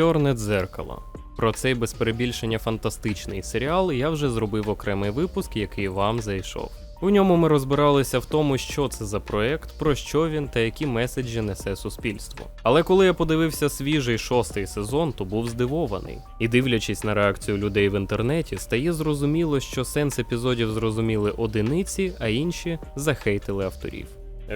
Чорне дзеркало. Про цей без перебільшення фантастичний серіал я вже зробив окремий випуск, який вам зайшов. У ньому ми розбиралися в тому, що це за проект, про що він та які меседжі несе суспільству. Але коли я подивився свіжий шостий сезон, то був здивований. І дивлячись на реакцію людей в інтернеті, стає зрозуміло, що сенс епізодів зрозуміли одиниці, а інші захейтили авторів.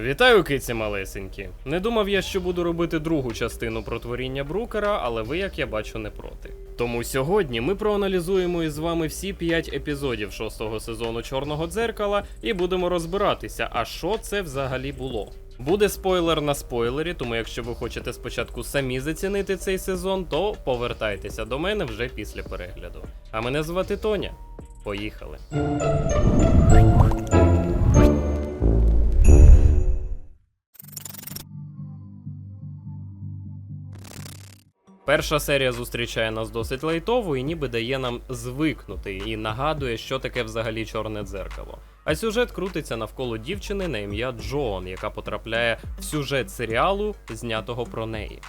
Вітаю, киці малесенькі. Не думав я, що буду робити другу частину про творіння Брукера, але ви, як я бачу, не проти. Тому сьогодні ми проаналізуємо із вами всі 5 епізодів шостого сезону Чорного дзеркала і будемо розбиратися, а що це взагалі було. Буде спойлер на спойлері, тому якщо ви хочете спочатку самі зацінити цей сезон, то повертайтеся до мене вже після перегляду. А мене звати Тоня. Поїхали. Перша серія зустрічає нас досить лайтово і ніби дає нам звикнути і нагадує, що таке взагалі чорне дзеркало. А сюжет крутиться навколо дівчини на ім'я Джон, яка потрапляє в сюжет серіалу, знятого про неї.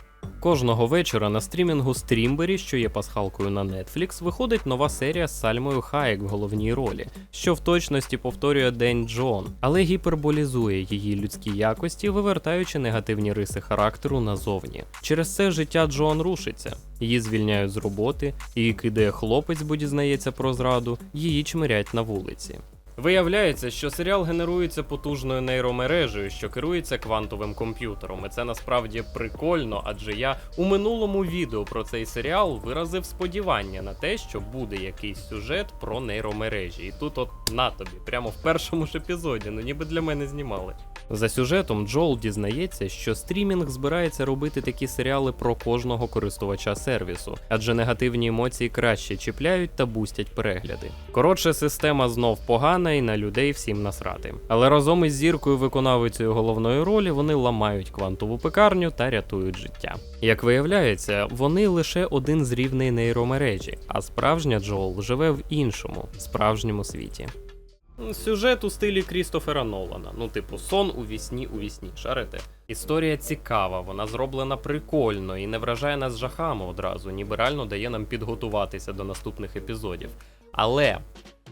Кожного вечора на стрімінгу Стрімбері, що є пасхалкою на Netflix, виходить нова серія з Сальмою Хаєк в головній ролі, що в точності повторює День Джон, але гіперболізує її людські якості, вивертаючи негативні риси характеру назовні. Через це життя Джон рушиться. Її звільняють з роботи, її кидає хлопець, бо дізнається про зраду, її чмирять на вулиці. Виявляється, що серіал генерується потужною нейромережею, що керується квантовим комп'ютером. І це насправді прикольно, адже я у минулому відео про цей серіал виразив сподівання на те, що буде якийсь сюжет про нейромережі. І тут, от на тобі, прямо в першому ж епізоді, ну ніби для мене знімали. За сюжетом Джол дізнається, що стрімінг збирається робити такі серіали про кожного користувача сервісу, адже негативні емоції краще чіпляють та бустять перегляди. Коротше, система знов погана і на людей всім насрати. Але разом із зіркою виконавицею головної ролі вони ламають квантову пекарню та рятують життя. Як виявляється, вони лише один з рівней нейромережі, а справжня Джол живе в іншому, справжньому світі. Сюжет у стилі Крістофера Нолана. Ну, типу, сон у вісні у вісні. Шарите? Історія цікава, вона зроблена прикольно і не вражає нас жахами одразу, ніби реально дає нам підготуватися до наступних епізодів. Але.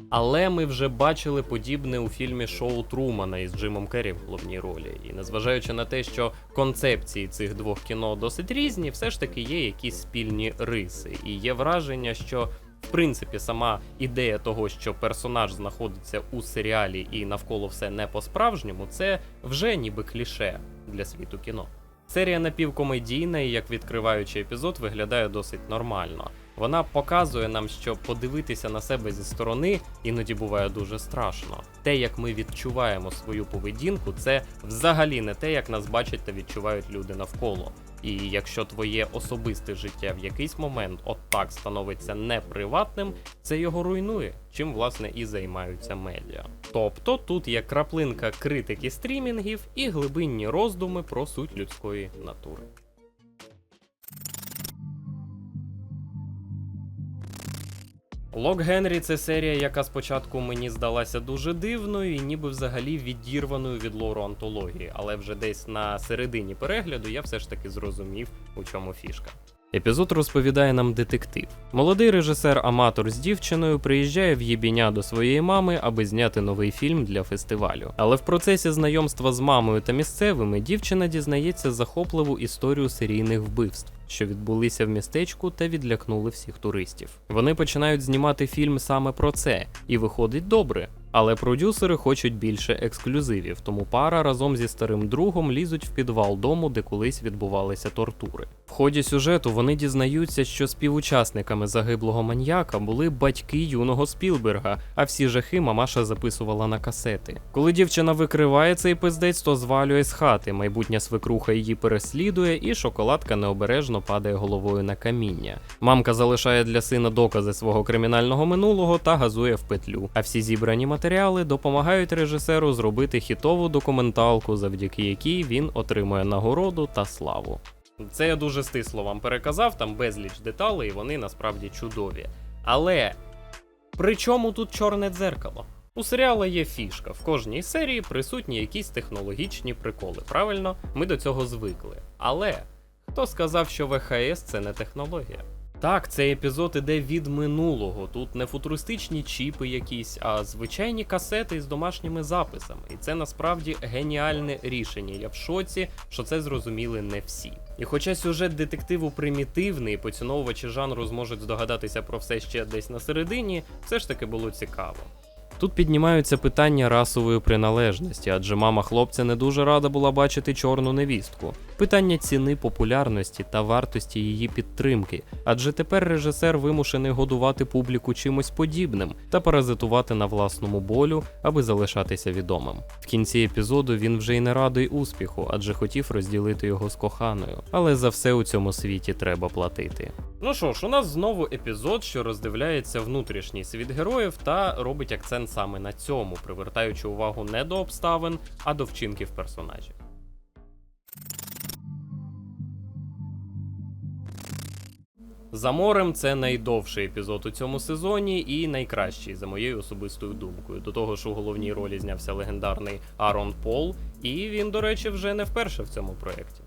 Але ми вже бачили подібне у фільмі Шоу Трумана із Джимом Керрі в головній ролі. І незважаючи на те, що концепції цих двох кіно досить різні, все ж таки є якісь спільні риси. І є враження, що в принципі сама ідея того, що персонаж знаходиться у серіалі і навколо все не по-справжньому, це вже ніби кліше для світу кіно. Серія напівкомедійна і як відкриваючий епізод виглядає досить нормально. Вона показує нам, що подивитися на себе зі сторони іноді буває дуже страшно. Те, як ми відчуваємо свою поведінку, це взагалі не те, як нас бачать та відчувають люди навколо. І якщо твоє особисте життя в якийсь момент отак становиться неприватним, це його руйнує, чим власне і займаються медіа. Тобто тут є краплинка критики стрімінгів і глибинні роздуми про суть людської натури. Лок Генрі це серія, яка спочатку мені здалася дуже дивною і ніби взагалі відірваною від лору антології, але вже десь на середині перегляду я все ж таки зрозумів, у чому фішка. Епізод розповідає нам детектив. Молодий режисер-аматор з дівчиною приїжджає в Єбіня до своєї мами, аби зняти новий фільм для фестивалю. Але в процесі знайомства з мамою та місцевими дівчина дізнається захопливу історію серійних вбивств, що відбулися в містечку та відлякнули всіх туристів. Вони починають знімати фільм саме про це, і виходить добре. Але продюсери хочуть більше ексклюзивів, тому пара разом зі старим другом лізуть в підвал дому, де колись відбувалися тортури. В ході сюжету вони дізнаються, що співучасниками загиблого маньяка були батьки юного Спілберга, а всі жахи мамаша записувала на касети. Коли дівчина викриває цей пиздець, то звалює з хати. Майбутня свекруха її переслідує, і шоколадка необережно падає головою на каміння. Мамка залишає для сина докази свого кримінального минулого та газує в петлю. А всі зібрані матеріали допомагають режисеру зробити хітову документалку, завдяки якій він отримує нагороду та славу. Це я дуже стисло вам переказав, там безліч деталей, і вони насправді чудові. Але при чому тут чорне дзеркало? У серіала є фішка. В кожній серії присутні якісь технологічні приколи. Правильно, ми до цього звикли. Але Хто сказав, що ВХС це не технологія? Так, цей епізод іде від минулого. Тут не футуристичні чіпи якісь, а звичайні касети з домашніми записами. І це насправді геніальне рішення. Я в шоці, що це зрозуміли не всі. І хоча сюжет детективу примітивний, поціновувачі жанру зможуть здогадатися про все ще десь на середині, все ж таки було цікаво. Тут піднімаються питання расової приналежності, адже мама хлопця не дуже рада була бачити чорну невістку. Питання ціни популярності та вартості її підтримки, адже тепер режисер вимушений годувати публіку чимось подібним та паразитувати на власному болю, аби залишатися відомим. В кінці епізоду він вже й не радий успіху, адже хотів розділити його з коханою. Але за все у цьому світі треба платити. Ну що ж, у нас знову епізод, що роздивляється внутрішній світ героїв та робить акцент саме на цьому, привертаючи увагу не до обставин, а до вчинків персонажів. За морем це найдовший епізод у цьому сезоні і найкращий, за моєю особистою думкою. До того ж, у головній ролі знявся легендарний Арон Пол, і він, до речі, вже не вперше в цьому проєкті.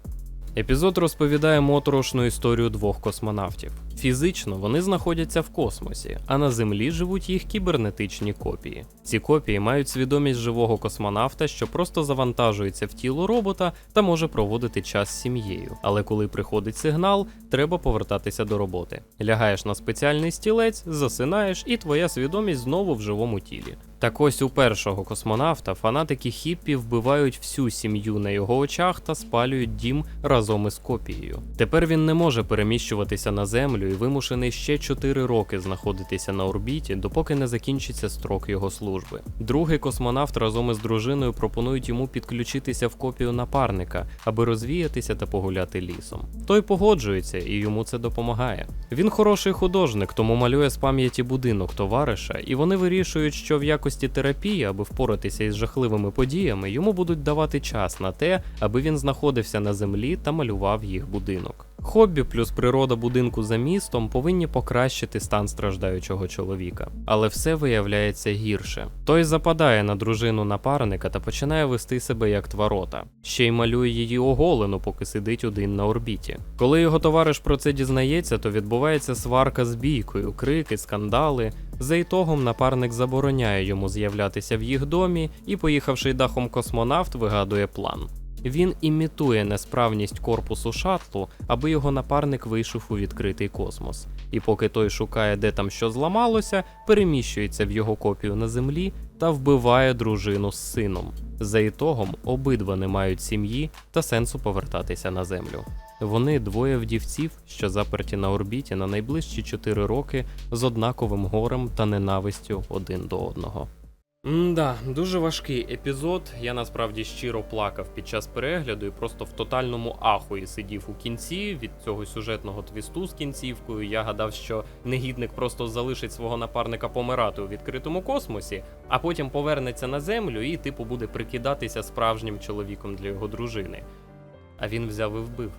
Епізод розповідає моторошну історію двох космонавтів. Фізично вони знаходяться в космосі, а на землі живуть їх кібернетичні копії. Ці копії мають свідомість живого космонавта, що просто завантажується в тіло робота та може проводити час з сім'єю. Але коли приходить сигнал, треба повертатися до роботи. Лягаєш на спеціальний стілець, засинаєш, і твоя свідомість знову в живому тілі. Так ось у першого космонавта фанатики Хіппі вбивають всю сім'ю на його очах та спалюють дім разом із копією. Тепер він не може переміщуватися на землю і вимушений ще 4 роки знаходитися на орбіті, допоки не закінчиться строк його служби. Другий космонавт разом із дружиною пропонують йому підключитися в копію напарника, аби розвіятися та погуляти лісом. Той погоджується і йому це допомагає. Він хороший художник, тому малює з пам'яті будинок товариша, і вони вирішують, що в якості терапії, аби впоратися із жахливими подіями, йому будуть давати час на те, аби він знаходився на землі та малював їх будинок. Хобі плюс природа будинку за містом повинні покращити стан страждаючого чоловіка, але все виявляється гірше. Той западає на дружину напарника та починає вести себе як тварота. Ще й малює її оголену, поки сидить один на орбіті. Коли його товариш про це дізнається, то відбувається сварка з бійкою, крики, скандали. За ітогом напарник забороняє йому з'являтися в їх домі, і, поїхавши дахом космонавт, вигадує план. Він імітує несправність корпусу шаттлу, аби його напарник вийшов у відкритий космос. І поки той шукає, де там що зламалося, переміщується в його копію на землі та вбиває дружину з сином. За ітогом обидва не мають сім'ї та сенсу повертатися на землю. Вони двоє вдівців, що заперті на орбіті на найближчі 4 роки з однаковим горем та ненавистю один до одного. Да, дуже важкий епізод. Я насправді щиро плакав під час перегляду і просто в тотальному ахуї сидів у кінці від цього сюжетного твісту з кінцівкою. Я гадав, що негідник просто залишить свого напарника помирати у відкритому космосі, а потім повернеться на землю і, типу, буде прикидатися справжнім чоловіком для його дружини. А він взяв і вбив.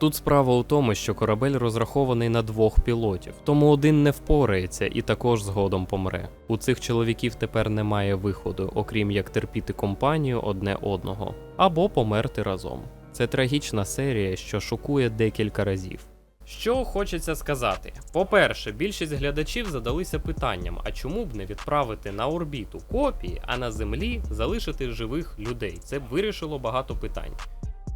Тут справа у тому, що корабель розрахований на двох пілотів, тому один не впорається і також згодом помре. У цих чоловіків тепер немає виходу, окрім як терпіти компанію одне одного, або померти разом. Це трагічна серія, що шокує декілька разів. Що хочеться сказати? По-перше, більшість глядачів задалися питанням: а чому б не відправити на орбіту копії, а на землі залишити живих людей? Це б вирішило багато питань.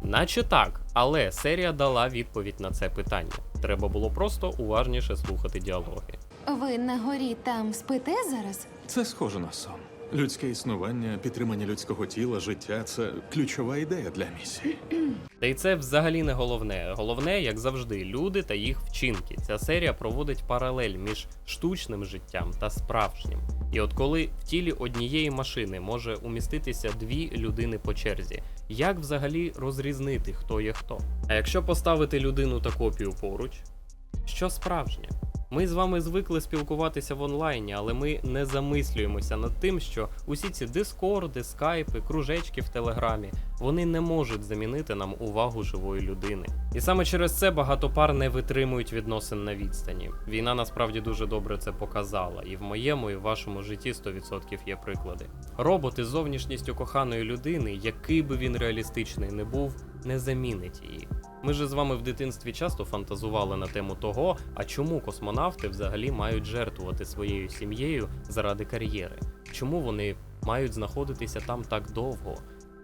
Наче так, але серія дала відповідь на це питання. Треба було просто уважніше слухати діалоги. Ви на горі там спите зараз? Це схоже на сон. Людське існування, підтримання людського тіла, життя це ключова ідея для місії. Та й це взагалі не головне. Головне, як завжди, люди та їх вчинки. Ця серія проводить паралель між штучним життям та справжнім. І от коли в тілі однієї машини може уміститися дві людини по черзі, як взагалі розрізнити, хто є хто? А якщо поставити людину та копію поруч, що справжнє? Ми з вами звикли спілкуватися в онлайні, але ми не замислюємося над тим, що усі ці дискорди, скайпи, кружечки в телеграмі вони не можуть замінити нам увагу живої людини. І саме через це багато пар не витримують відносин на відстані. Війна насправді дуже добре це показала, і в моєму, і в вашому житті 100% є приклади. Роботи з зовнішністю коханої людини, який би він реалістичний не був, не замінить її. Ми же з вами в дитинстві часто фантазували на тему того, а чому космонавти взагалі мають жертвувати своєю сім'єю заради кар'єри? Чому вони мають знаходитися там так довго?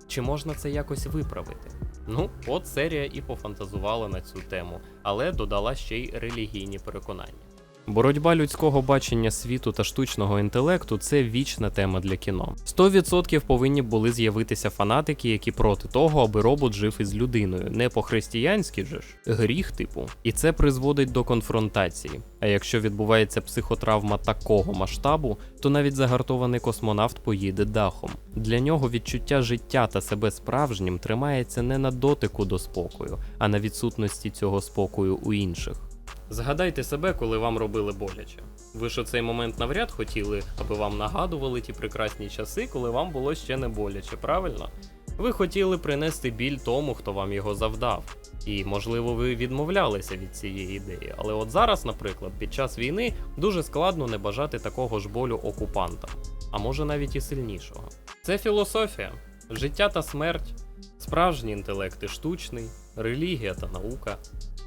Чи можна це якось виправити? Ну, от серія і пофантазувала на цю тему, але додала ще й релігійні переконання. Боротьба людського бачення світу та штучного інтелекту це вічна тема для кіно. 100% повинні були з'явитися фанатики, які проти того, аби робот жив із людиною. Не по-християнськи же ж, гріх, типу. І це призводить до конфронтації. А якщо відбувається психотравма такого масштабу, то навіть загартований космонавт поїде дахом. Для нього відчуття життя та себе справжнім тримається не на дотику до спокою, а на відсутності цього спокою у інших. Згадайте себе, коли вам робили боляче. Ви ж у цей момент навряд хотіли, аби вам нагадували ті прекрасні часи, коли вам було ще не боляче, правильно? Ви хотіли принести біль тому, хто вам його завдав. І, можливо, ви відмовлялися від цієї ідеї. Але от зараз, наприклад, під час війни дуже складно не бажати такого ж болю окупанта, а може навіть і сильнішого. Це філософія, життя та смерть, справжній інтелект і штучний, релігія та наука,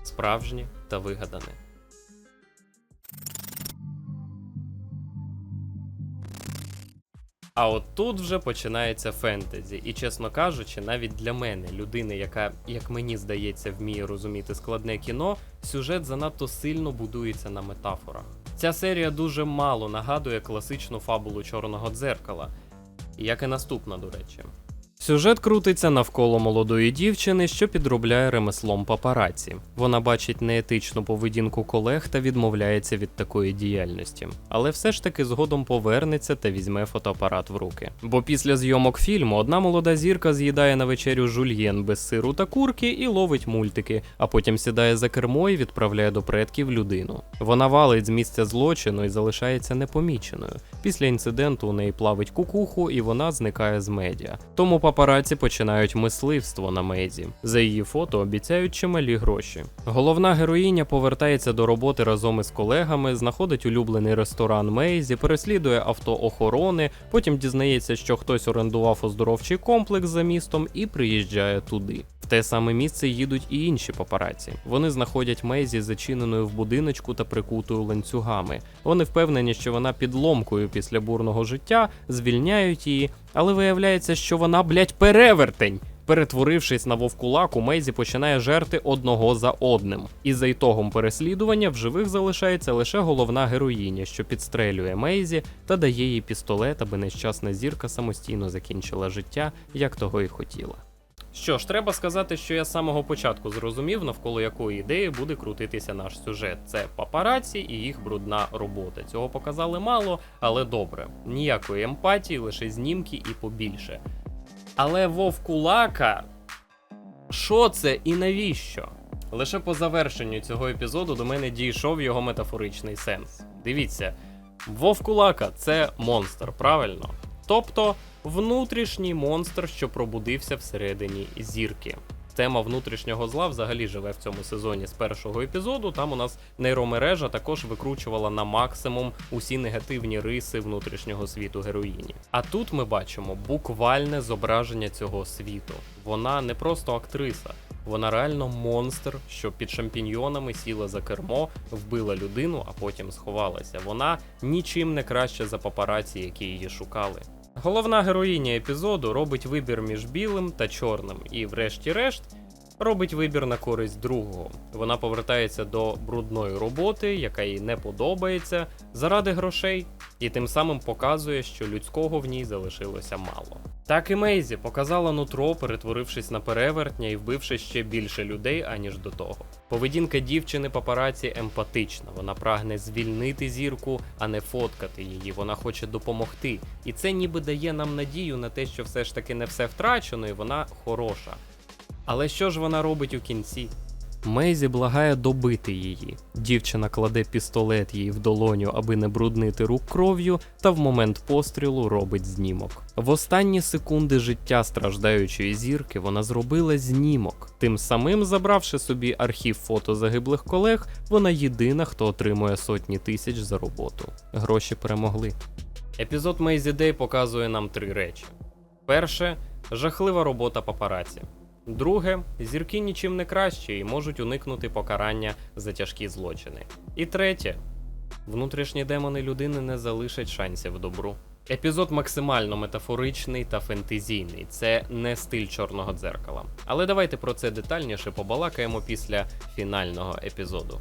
справжнє та вигадане. А от тут вже починається фентезі, і чесно кажучи, навіть для мене, людини, яка, як мені здається, вміє розуміти складне кіно, сюжет занадто сильно будується на метафорах. Ця серія дуже мало нагадує класичну фабулу чорного дзеркала, як і наступна, до речі. Сюжет крутиться навколо молодої дівчини, що підробляє ремеслом папараці. Вона бачить неетичну поведінку колег та відмовляється від такої діяльності, але все ж таки згодом повернеться та візьме фотоапарат в руки. Бо після зйомок фільму одна молода зірка з'їдає на вечерю жульєн без сиру та курки і ловить мультики, а потім сідає за кермо і відправляє до предків людину. Вона валить з місця злочину і залишається непоміченою. Після інциденту у неї плавить кукуху, і вона зникає з медіа. Тому папараці починають мисливство на Мейзі. За її фото обіцяють чималі гроші. Головна героїня повертається до роботи разом із колегами, знаходить улюблений ресторан Мейзі, переслідує авто охорони, потім дізнається, що хтось орендував оздоровчий комплекс за містом і приїжджає туди. В те саме місце їдуть і інші папараці. Вони знаходять Мейзі зачиненою в будиночку та прикутою ланцюгами. Вони впевнені, що вона під ломкою після бурного життя, звільняють її, але виявляється, що вона, блять, перевертень. Перетворившись на вовкулаку, Мейзі починає жерти одного за одним. І за ітогом переслідування в живих залишається лише головна героїня, що підстрелює Мейзі та дає їй пістолет, аби нещасна зірка самостійно закінчила життя, як того і хотіла. Що ж, треба сказати, що я з самого початку зрозумів, навколо якої ідеї буде крутитися наш сюжет. Це папараці і їх брудна робота. Цього показали мало, але добре. Ніякої емпатії, лише знімки і побільше. Але вовкулака. Що це і навіщо? Лише по завершенню цього епізоду до мене дійшов його метафоричний сенс. Дивіться, вовкулака це монстр, правильно? Тобто внутрішній монстр, що пробудився всередині зірки. Тема внутрішнього зла взагалі живе в цьому сезоні з першого епізоду. Там у нас нейромережа також викручувала на максимум усі негативні риси внутрішнього світу героїні. А тут ми бачимо буквальне зображення цього світу. Вона не просто актриса, вона реально монстр, що під шампіньйонами сіла за кермо, вбила людину, а потім сховалася. Вона нічим не краще за папараці, які її шукали. Головна героїня епізоду робить вибір між білим та чорним, і, врешті-решт, робить вибір на користь другого. Вона повертається до брудної роботи, яка їй не подобається, заради грошей, і тим самим показує, що людського в ній залишилося мало. Так і Мейзі показала нутро, перетворившись на перевертня і вбивши ще більше людей, аніж до того. Поведінка дівчини папараці емпатична. Вона прагне звільнити зірку, а не фоткати її. Вона хоче допомогти. І це ніби дає нам надію на те, що все ж таки не все втрачено, і вона хороша. Але що ж вона робить у кінці? Мейзі благає добити її. Дівчина кладе пістолет їй в долоню, аби не бруднити рук кров'ю, та в момент пострілу робить знімок. В останні секунди життя страждаючої зірки вона зробила знімок. Тим самим, забравши собі архів фото загиблих колег, вона єдина, хто отримує сотні тисяч за роботу. Гроші перемогли. Епізод Мейзі Дей показує нам три речі: перше жахлива робота папараці. Друге, зірки нічим не краще і можуть уникнути покарання за тяжкі злочини. І третє, внутрішні демони людини не залишать шансів добру. Епізод максимально метафоричний та фентезійний. Це не стиль чорного дзеркала. Але давайте про це детальніше побалакаємо після фінального епізоду.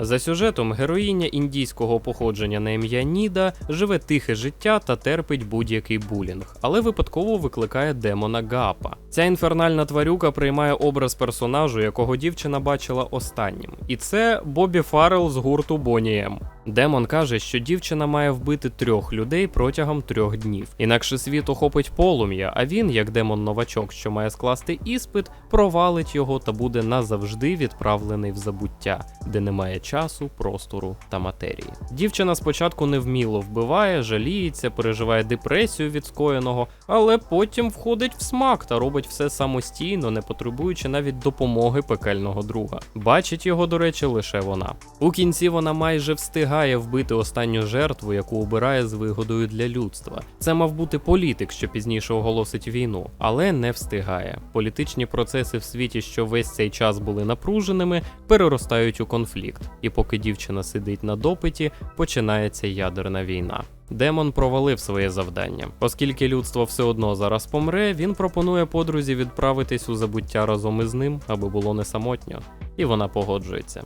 За сюжетом героїня індійського походження на ім'я Ніда живе тихе життя та терпить будь-який булінг, але випадково викликає демона Гапа. Ця інфернальна тварюка приймає образ персонажу, якого дівчина бачила останнім. І це Бобі Фаррелл з гурту M. Демон каже, що дівчина має вбити трьох людей протягом трьох днів. Інакше світ охопить полум'я, а він, як демон новачок, що має скласти іспит, провалить його та буде назавжди відправлений в забуття, де немає часу, простору та матерії. Дівчина спочатку невміло вбиває, жаліється, переживає депресію від скоєного, але потім входить в смак та робить все самостійно, не потребуючи навіть допомоги пекельного друга. Бачить його, до речі, лише вона. У кінці вона майже встигає вбити останню жертву, яку обирає з вигодою для людства. Це мав бути політик, що пізніше оголосить війну, але не встигає. Політичні процеси в світі, що весь цей час були напруженими, переростають у конфлікт. І поки дівчина сидить на допиті, починається ядерна війна. Демон провалив своє завдання. Оскільки людство все одно зараз помре, він пропонує подрузі відправитись у забуття разом із ним, аби було не самотньо. І вона погоджується.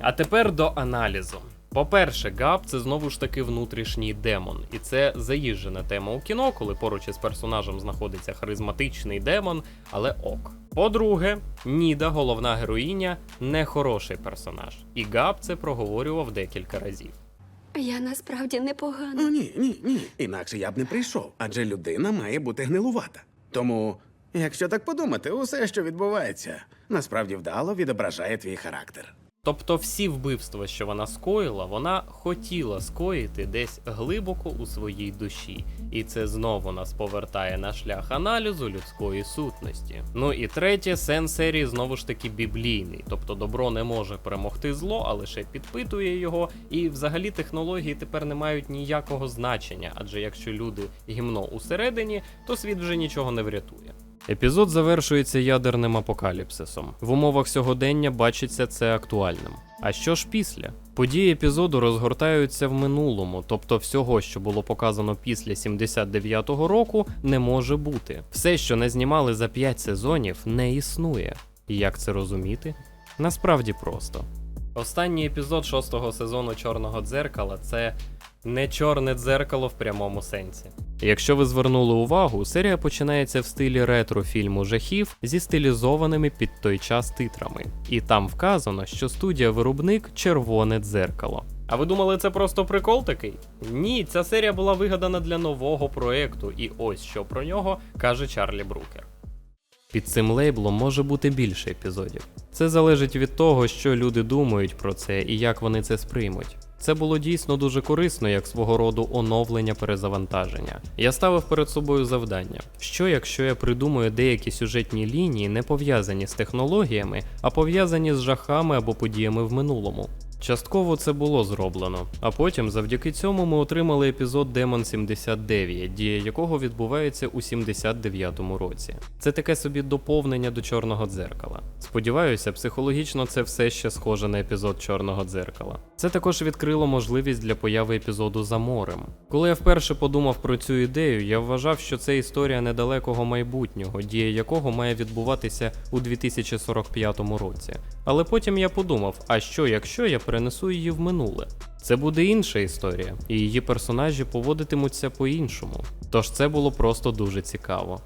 А тепер до аналізу. По-перше, Габ це знову ж таки внутрішній демон, і це заїжджена тема у кіно, коли поруч із персонажем знаходиться харизматичний демон, але ок. По-друге, Ніда, головна героїня, не хороший персонаж, і Габ це проговорював декілька разів. Я насправді непогана. Ну ні, ні, ні. Інакше я б не прийшов, адже людина має бути гнилувата. Тому, якщо так подумати, усе, що відбувається, насправді вдало відображає твій характер. Тобто всі вбивства, що вона скоїла, вона хотіла скоїти десь глибоко у своїй душі, і це знову нас повертає на шлях аналізу людської сутності. Ну і третє, сенс серії знову ж таки біблійний, тобто добро не може перемогти зло, а лише підпитує його. І взагалі технології тепер не мають ніякого значення, адже якщо люди гімно усередині, то світ вже нічого не врятує. Епізод завершується ядерним апокаліпсисом. В умовах сьогодення бачиться це актуальним. А що ж після? Події епізоду розгортаються в минулому, тобто всього, що було показано після 79-го року, не може бути. Все, що не знімали за 5 сезонів, не існує. Як це розуміти? Насправді просто. Останній епізод шостого сезону Чорного дзеркала це не чорне дзеркало в прямому сенсі. Якщо ви звернули увагу, серія починається в стилі ретро фільму жахів зі стилізованими під той час титрами. І там вказано, що студія-виробник червоне дзеркало. А ви думали, це просто прикол такий? Ні, ця серія була вигадана для нового проекту, і ось що про нього каже Чарлі Брукер. Під цим лейблом може бути більше епізодів. Це залежить від того, що люди думають про це і як вони це сприймуть. Це було дійсно дуже корисно, як свого роду оновлення перезавантаження. Я ставив перед собою завдання: що якщо я придумаю деякі сюжетні лінії, не пов'язані з технологіями, а пов'язані з жахами або подіями в минулому. Частково це було зроблено, а потім завдяки цьому ми отримали епізод Демон 79, дія якого відбувається у 79-му році. Це таке собі доповнення до чорного дзеркала. Сподіваюся, психологічно це все ще схоже на епізод чорного дзеркала. Це також відкрило можливість для появи епізоду за морем. Коли я вперше подумав про цю ідею, я вважав, що це історія недалекого майбутнього, дія якого має відбуватися у 2045 році. Але потім я подумав: а що якщо я перенесу її в минуле? Це буде інша історія, і її персонажі поводитимуться по-іншому. Тож це було просто дуже цікаво.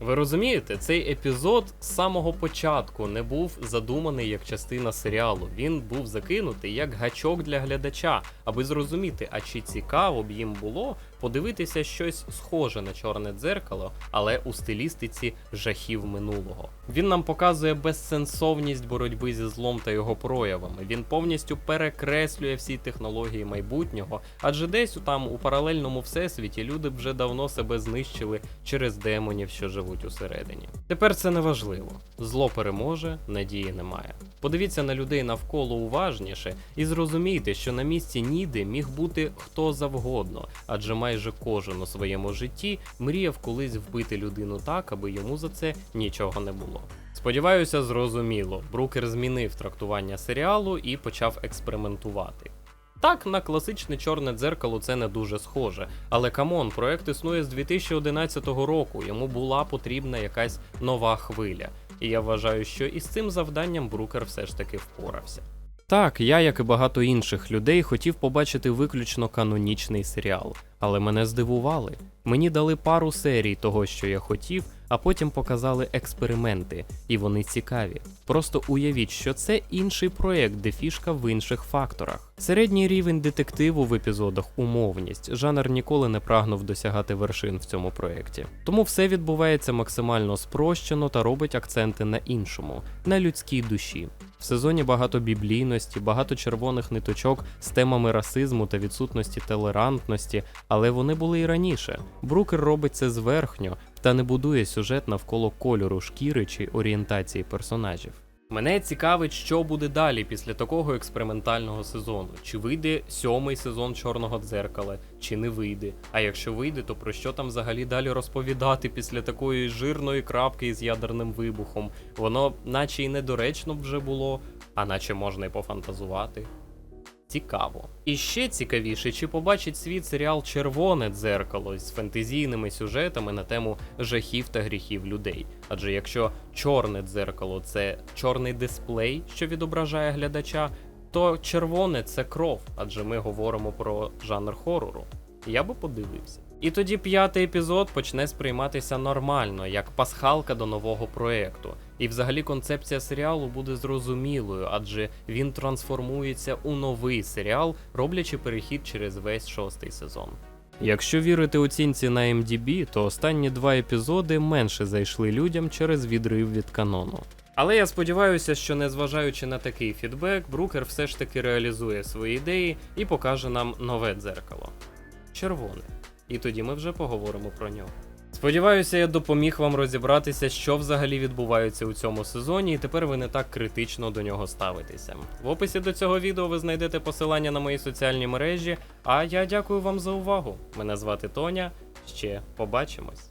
Ви розумієте, цей епізод з самого початку не був задуманий як частина серіалу. Він був закинутий як гачок для глядача, аби зрозуміти, а чи цікаво б їм було подивитися щось схоже на чорне дзеркало, але у стилістиці жахів минулого. Він нам показує безсенсовність боротьби зі злом та його проявами. Він повністю перекреслює всі технології майбутнього, адже десь там у паралельному всесвіті люди вже давно себе знищили через демонів, що живуть усередині. Тепер це не важливо. Зло переможе, надії немає. Подивіться на людей навколо уважніше і зрозумійте, що на місці Ніди міг бути хто завгодно, адже майже майже кожен у своєму житті мріяв колись вбити людину так, аби йому за це нічого не було. Сподіваюся, зрозуміло. Брукер змінив трактування серіалу і почав експериментувати. Так, на класичне чорне дзеркало це не дуже схоже, але камон, проект існує з 2011 року, йому була потрібна якась нова хвиля. І я вважаю, що із цим завданням Брукер все ж таки впорався. Так, я, як і багато інших людей, хотів побачити виключно канонічний серіал, але мене здивували. Мені дали пару серій того, що я хотів, а потім показали експерименти, і вони цікаві. Просто уявіть, що це інший проєкт, де фішка в інших факторах. Середній рівень детективу в епізодах умовність. Жанр ніколи не прагнув досягати вершин в цьому проєкті. Тому все відбувається максимально спрощено та робить акценти на іншому, на людській душі. В сезоні багато біблійності, багато червоних ниточок з темами расизму та відсутності толерантності, але вони були і раніше. Брукер робить це зверхньо та не будує сюжет навколо кольору шкіри чи орієнтації персонажів. Мене цікавить, що буде далі після такого експериментального сезону. Чи вийде сьомий сезон чорного дзеркала, чи не вийде. А якщо вийде, то про що там взагалі далі розповідати після такої жирної крапки із ядерним вибухом? Воно наче і недоречно вже було, а наче можна й пофантазувати. Цікаво. І ще цікавіше, чи побачить світ серіал Червоне дзеркало з фентезійними сюжетами на тему жахів та гріхів людей. Адже якщо чорне дзеркало це чорний дисплей, що відображає глядача, то червоне це кров, адже ми говоримо про жанр хорору. Я би подивився. І тоді п'ятий епізод почне сприйматися нормально, як пасхалка до нового проекту. І взагалі концепція серіалу буде зрозумілою, адже він трансформується у новий серіал, роблячи перехід через весь шостий сезон. Якщо вірити оцінці на MDB, то останні два епізоди менше зайшли людям через відрив від канону. Але я сподіваюся, що незважаючи на такий фідбек, Брукер все ж таки реалізує свої ідеї і покаже нам нове дзеркало червоне. І тоді ми вже поговоримо про нього. Сподіваюся, я допоміг вам розібратися, що взагалі відбувається у цьому сезоні, і тепер ви не так критично до нього ставитеся. В описі до цього відео ви знайдете посилання на мої соціальні мережі. А я дякую вам за увагу. Мене звати Тоня. Ще побачимось.